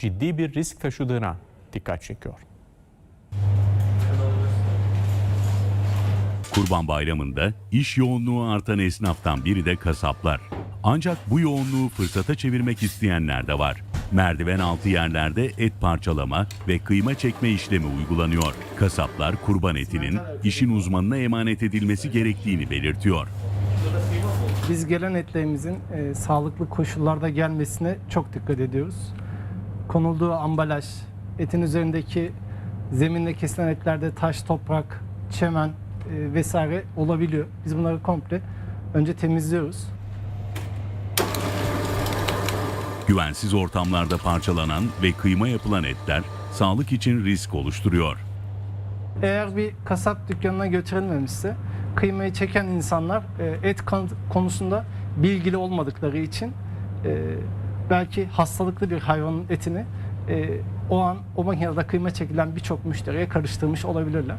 ciddi bir risk taşıdığına dikkat çekiyor. Kurban Bayramı'nda iş yoğunluğu artan esnaftan biri de kasaplar. Ancak bu yoğunluğu fırsata çevirmek isteyenler de var. Merdiven altı yerlerde et parçalama ve kıyma çekme işlemi uygulanıyor. Kasaplar kurban etinin işin uzmanına emanet edilmesi gerektiğini belirtiyor. Biz gelen etlerimizin e, sağlıklı koşullarda gelmesine çok dikkat ediyoruz. Konulduğu ambalaj, etin üzerindeki zeminle kesilen etlerde taş, toprak, çemen e, vesaire olabiliyor. Biz bunları komple önce temizliyoruz. Güvensiz ortamlarda parçalanan ve kıyma yapılan etler sağlık için risk oluşturuyor. Eğer bir kasap dükkanına götürülmemişse kıymayı çeken insanlar e, et konusunda bilgili olmadıkları için e, belki hastalıklı bir hayvanın etini e, o an o makinede kıyma çekilen birçok müşteriye karıştırmış olabilirler.